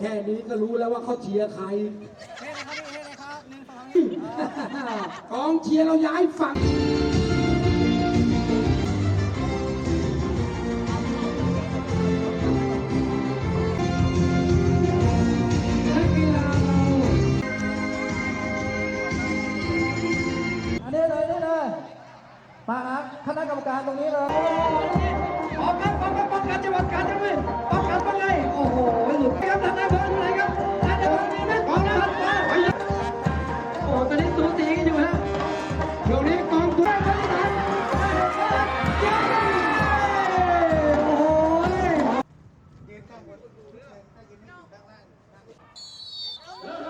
แค่นี้ก็รู้แล้วว่าเขาเชียร์ใครเฮ้เลยครับเฮ้เลยครับหนึ่งสองสามกองเชียร์เราย้ายฝั่งนักกีฬาเราอันนี้เลยนี่เลยมาครับคณะกรรมการตรงนี้เลยป้อกกัน ระ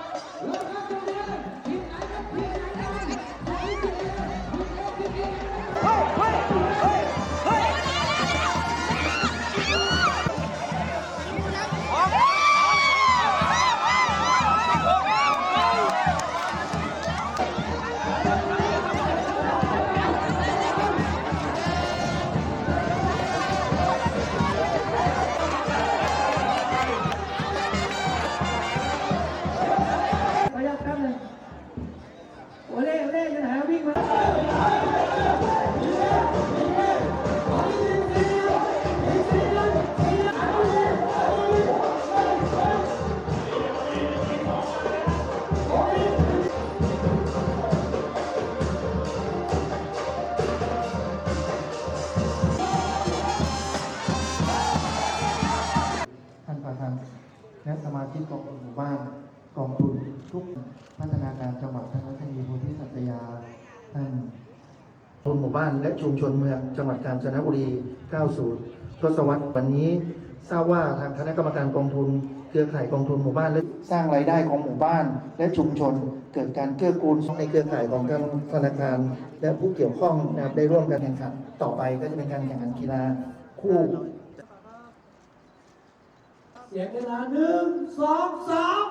เล่โอเล่อยู่ไหนวิ่งมาท่านประธานและสมาชิกกองทุนหมู่บ้านกองทุนทุกพัฒนาการจังหวัดท่านรัชนีโพธิสัตยาท่านทุนห มู่บ้านและชุมชนเมืองจังหวัดกาญจนบุรี 90 ทศวรรษวันนี้ทราบว่าทางคณะกรรมการกองทุนเครือข่ายกองทุนหมู่บ้านและสร้างรายได้ของหมู่บ้านและชุมชน เกิดการเกื้อกูลในเครือข่ายของการธนาคาร และผู้เกี่ยวข้องนะครับได้ร่วมกันแข่งขันต่อไปก็จะเป็นการแข่งขันกีฬาคู่เสียงเวลาหนึ่งสองสาม